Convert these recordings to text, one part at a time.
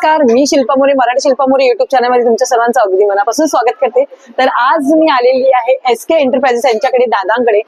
नमस्कार मी शिल्पा मोरे मराठी शिल्पा मोरे युट्यूब चॅनलमध्ये तुमच्या सर्वांचं अगदी मनापासून स्वागत करते. तर आज मी आलेली आहे एस के एंटरप्राइजेस यांच्याकडे दादांकडे.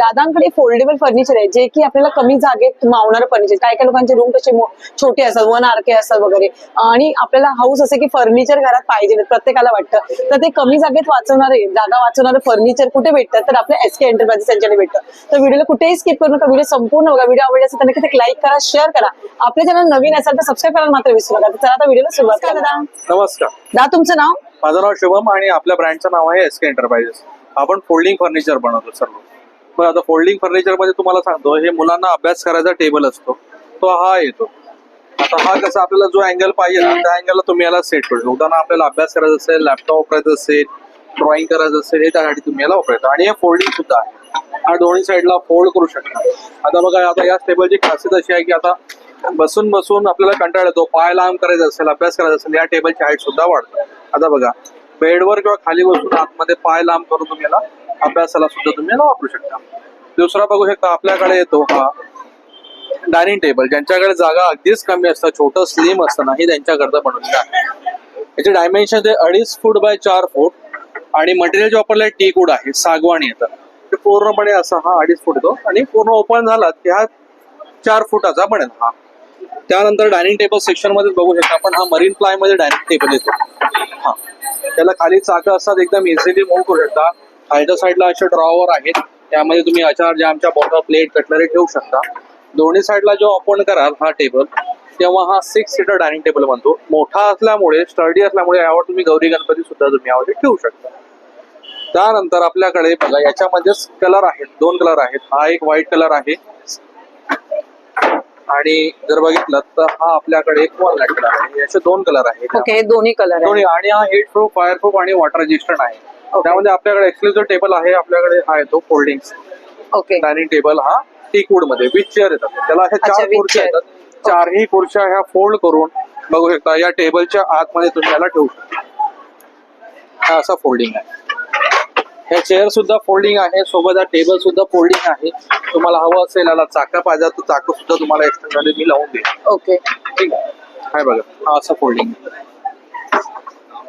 दादांकडे फोल्डेबल फर्निचर आहे जे की आपल्याला कमी जागेत मावणारं फर्निचर काय काय लोकांचे रूम कसे छोटे असतात वन आर के असतात वगैरे. आणि आपल्याला हाऊस असे की फर्निचर घरात पाहिजे प्रत्येकाला वाटतं. तर ते कमी जागेत वाचवणारे जागा वाचवणारे फर्निचर कुठे भेटतात? तर आपल्या एस के एंटरप्राइजेस यांच्याकडे भेटतं. तर व्हिडिओला कुठेही स्किप करू नका. व्हिडिओ संपूर्ण बघा. व्हिडिओ आवडला असेल तर नक्की लाईक करा शेअर करा. आपल्या चॅनल नवीन असेल तर सबस्क्राईब करायला मात्र विसरू चला आता व्हिडिओला सुरुवात करा दादा. नमस्कार. दा तुमचं नाव? माझं नाव शुभम आणि आपल्या ब्रँडचं नाव आहे एस के एंटरप्राइजेस आपण फोल्डिंग फर्निचर बनवतो सर्व. बरं आता फोल्डिंग फर्निचरमध्ये तुम्हाला सांगतो हे मुलांना अभ्यास करायचा टेबल असतो. तो हा येतो. आता हा कसा आपल्याला जो अँगल पाहिजे ना त्या अँगलला तुम्ही याला सेट करू शकता. उदाहरण आपल्याला अभ्यास करायचा असेल लॅपटॉप वापरायचं असेल ड्रॉइंग करायचं असेल हे त्यासाठी तुम्ही याला वापरायचं. आणि हे फोल्डिंग सुद्धा आहे. हा दोन्ही साईडला फोल्ड करू शकता. आता बघा आता या टेबलची खासियत अशी आहे की आता बसून बसून आपल्याला कंटाळा येतो. पाय लांब करायचा असेल अभ्यास करायचा असेल या टेबलची हाईट सुद्धा वाढते. आता बघा बेडवर किंवा खाली बसून आतमध्ये पाय लांब करून तुम्ही याला अभ्यासाला सुद्धा तुम्ही याला वापरू शकता. दुसरा बघू शकता आपल्याकडे येतो हा डायनिंग टेबल ज्यांच्याकडे जागा अगदीच कमी असतात छोटं स्लिम असतं ना हे त्यांच्याकरता बनवलेलं आहे. याचे डायमेन्शन ते अडीच फूट बाय चार फूट आणि मटेरियल जे वापरलंय टी वूड आहे सागवान येतं. ते पूर्णपणे असा हा अडीच फूट येतो. आणि पूर्ण ओपन झाला की हा चार फुटाचा बनेल हा. त्यानंतर डायनिंग टेबल सेक्शनमध्ये बघू शकता आपण. हा मरीन प्लायमध्ये डायनिंग टेबल येतो. हा. त्याला खाली चाकं असतात एकदम इझिली मूव्ह करू शकता. खालच्या साईडला असे ड्रॉवर आहेत. त्यामध्ये तुम्ही अचार जामच्या बॉटल प्लेट कटलरी ठेवू शकता. दोन्ही साईडला जो ओपन कराल हा टेबल तेव्हा हा सिक्स सीटर डायनिंग टेबल बनतो. मोठा असल्यामुळे स्टडी असल्यामुळे यावर तुम्ही गौरी गणपती सुद्धा तुम्ही यावर ठेवू शकता. त्यानंतर आपल्याकडे बघा याच्यामध्येच कलर आहेत. दोन कलर आहेत. हा एक व्हाईट कलर आहे. आणि जर बघितलं तर हा आपल्याकडे एक वॉलनट कलर आहे. याचे दोन कलर आहेत. ओके हे दोन्ही कलर दोन्ही. आणि हा हेट प्रूफ फायर प्रूफ आणि वॉटर रेजिस्टंट आहे. त्यामध्ये आपल्याकडे एक्सक्लुझिव्ह टेबल आहे. आपल्याकडे हा येतो फोल्डिंग ओके डायनिंग टेबल हा टीक वूडमध्ये. विथ चेअर येतात. त्याला अशा चार with खुर्च्या chair. येतात. चारही खुर्च्या ह्या फोल्ड करून बघू शकता. या टेबलच्या आतमध्ये तुम्ही याला ठेवू शकता. हा असा फोल्डिंग आहे. हे चेअर सुद्धा फोल्डिंग आहे. सोबत हा टेबल सुद्धा फोल्डिंग आहे. तुम्हाला हवं असेल याला चाका पाहिजे तर चाकं सुद्धा तुम्हाला एक्सटर्नली मी लावून देईन. ओके ठीक आहे? हाय बघा. हा असं फोल्डिंग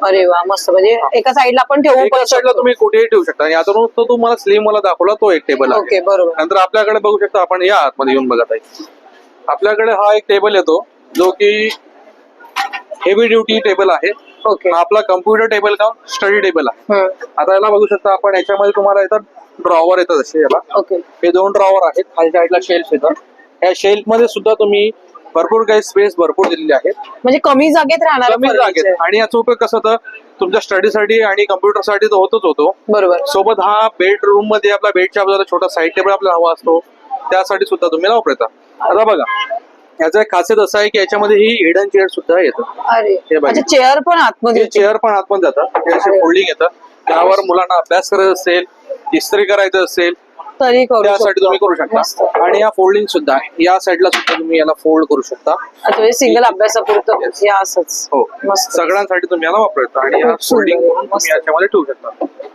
अरे वा मस्त. म्हणजे एका साईडला आपण ठेवू एका साईडला तुम्ही कुठेही ठेवू शकता. आणि आता तो तुम्हाला स्लिम मला दाखवला तो एक टेबल आहे. ओके बरोबर. नंतर आपल्याकडे बघू शकता आपण या आतमध्ये येऊन बघत आहे आपल्याकडे हा एक टेबल येतो जो की हेवी ड्युटी टेबल आहे. ओके आपला कम्प्युटर टेबल का स्टडी टेबल आहे. आता याला बघू शकता आपण याच्यामध्ये तुम्हाला येतात ड्रॉवर येतात असे याला. ओके हे दोन ड्रॉवर आहेत खालच्या साईडला शेल्फ येतात या शेल्फमध्ये सुद्धा तुम्ही भरपूर काही स्पेस भरपूर दिलेली आहे म्हणजे कमी जागेत राहणार कमी जागेत. आणि याचा उपयोग कसा होता तुमच्या स्टडीसाठी आणि कम्प्युटरसाठी तर होतच होतो. बरोबर. सोबत हा बेडरूममध्ये आपला बेडच्या छोटा साईड टेबल आपल्याला हवा असतो. त्यासाठी सुद्धा तुम्ही वापरता. आता बघा याचा एक खासियत असं आहे की याच्यामध्ये ही हिडन चेअर सुद्धा येतं. अरे हे बघा. म्हणजे चेअर पण आतमध्ये चेअर पण आतमध्ये जातात हे असे फोल्डिंग येतं. त्यावर मुलांना अभ्यास करायचा असेल इस्त्री करायचं असेल तरी करू त्यासाठी तुम्ही करू मस्त. शकता आणि या फोल्डिंग सुद्धा आहे या साईडला सुद्धा तुम्ही याला फोल्ड करू शकता. अच्छा म्हणजे सिंगल अभ्यासापुरतं? हे असंच. हो. मस्त. सगळ्यांसाठी तुम्ही याला वापरता आणि या खूप सुंदर फोल्डिंग करून मस्त. तुम्ही याच्यामध्ये ठेवू शकता.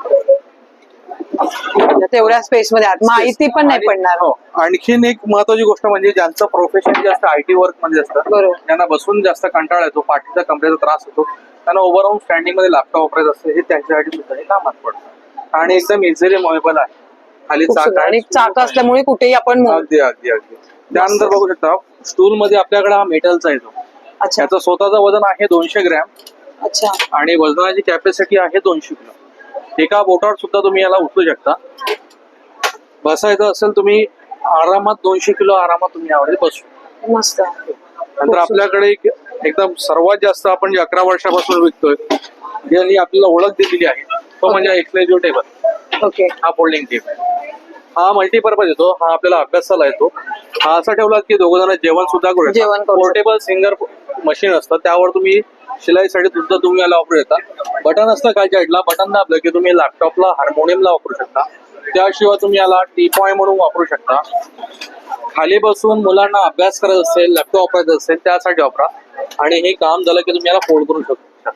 तेवढ्या स्पेस मध्ये आत. माहिती पण नाही पडणार. हो आणखीन एक महत्वाची गोष्ट म्हणजे ज्यांचं प्रोफेशन जास्त आय टी वर्कमध्ये असतं बरोबर. त्यांना बसून जास्त कंटाळा येतो पाठीचा कमरेचा त्रास होतो त्यांना ओव्हरऑल स्टँडिंगमध्ये लॅपटॉप वापरायचं असतं हे त्यांच्यासाठी सुद्धा हे कामात पडतं. आणि एकदम इझिली मुव्हेबल आहे. खाली खूप चाक सुंदर. आणि चाक. असल्यामुळे कुठेही आपण अगदी अगदी अगदी. त्यानंतर बघू शकता स्टूल मध्ये आपल्याकडे हा मेटलचा येतो अच्छा. त्याचं स्वतःचं वजन आहे दोनशे ग्रॅम. अच्छा. आणि वजनाची कॅपॅसिटी आहे दोनशे किलो एका बोटावर सुद्धा तुम्ही याला उचलू शकता. बसायचं असेल तुम्ही आरामात दोनशे किलो आरामात तुम्ही यावर बसू. मस्त. नंतर आपल्याकडे एक एकदम सर्वात जास्त आपण जे अकरा वर्षापासून विकतोय ज्यांनी आपल्याला ओळख दिलेली आहे. तो म्हणजे एक्सक्लुझिव्ह टेबल ओके. हा फोल्डिंग टेबल हा मल्टीपर्पज येतो हा आपल्याला अभ्यासाला येतो. हा असा ठेवला की दोघ जण जेवण सुद्धा करू पोर्टेबल सिंगर मशीन असतं त्यावर तुम्ही शिलाईसाठी सुद्धा तुम्ही याला वापरू शकता. बटन असतं काय साईडला बटन दाबलं की तुम्ही लॅपटॉपला हार्मोनियमला वापरू शकता. त्याशिवाय तुम्ही याला टी पॉय म्हणून वापरू शकता. खाली बसून मुलांना अभ्यास करायचा असेल लॅपटॉप वापरायचा असेल त्यासाठी वापरा. आणि हे काम झालं की तुम्ही याला फोल्ड करू शकता.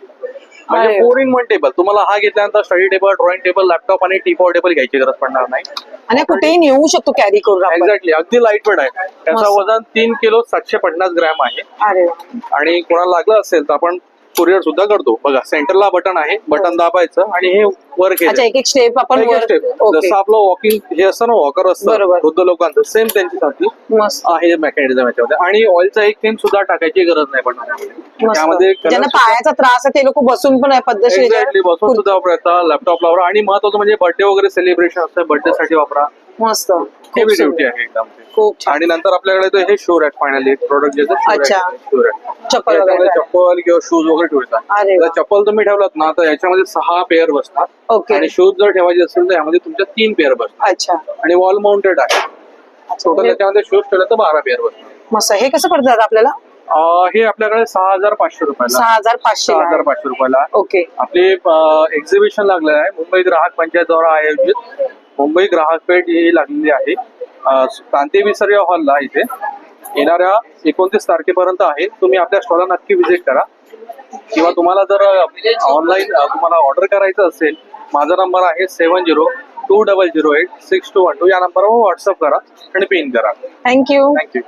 म्हणजे अरे. फोर इन वन टेबल तुम्हाला हा घेतल्यानंतर study table drawing table laptop आणि टीपॉ टेबल घ्यायची गरज पडणार नाही. आणि कुठेही नेऊ शकतो कॅरी करून एक्झॅक्टली अगदी लाइट वेट आहे. त्याचं. वजन तीन किलो सातशे पन्नास ग्रॅम आहे. अरे. आणि कोणाला लागलं असेल तर आपण कुरिअर सुद्धा करतो. बघा सेंटरला बटन आहे बटन दाबायचं आणि हे वर अच्छा घ्यायचं एक एक स्टेप आपण वर. ओके जसं आपलं वॉकिंग हे असतं ना वॉकर असतं. बरोबर. वृद्ध लोकांचं. सेम त्यांच्यासाठी मस्त. आहे मेकॅनिझम याच्यामध्ये. आणि ऑइलचा एक थेंब सुद्धा टाकायची गरज नाही पडणार. मस्त. त्यामध्ये ज्यांना पायाचा त्रास आहे ते लोक बसून पण आहे पद्धतशीर एक्झॅक्टली बसून सुद्धा वापरता लॅपटॉप वापरा. आणि महत्वाचं म्हणजे बर्थडे वगैरे सेलिब्रेशन असतं बर्थडे साठी वापरा. मस्त. खूप ड्युटी सुंदर. आहे एकदम. ते. खूप छान. आणि नंतर आपल्याकडे ते हे शूर आहे फायनली प्रोडक्ट जे अच्छा. चप्पल वगैरे चप्पल किंवा शूज वगैरे ठेवतात. जर. चप्पल तुम्ही ठेवलात ना तर याच्यामध्ये सहा पेअर बसतात. ओके. आणि शूज जर ठेवायचे असेल तर यामध्ये तुमच्या तीन पेअर बसतात. अच्छा. आणि वॉल माउंटेड आहे. टोटल म्हणजे याच्यामध्ये शूज ठेवले तर बारा पेअर बसतात. मस्त. हे कसं पडतं दादा आपल्याला? अं, हे आपल्याकडे सहा हजार पाचशे रुपयाला. सहा हजार पाचशे सहा हजार पाचशे रुपयाला. ओके. आपले एक्झिबिशन लागलेलं आहे. मुंबई ग्राहक पंचायतद्वारा आयोजित. मुंबई ग्राहक पेठ ही लागलेली आहे. अं, क्रांती विसर्य हॉलला इथे. येणाऱ्या एकोणतीस तारखेपर्यंत आहे. तुम्ही आपल्या स्टॉलला नक्की व्हिजिट करा. किंवा तुम्हाला जर ऑनलाईन तुम्हाला ऑर्डर करायचं असेल माझा नंबर आहे seven zero two double zero eight six two one two या नंबरवर व्हॉट्सअप करा आणि पिन करा. Thank you thank you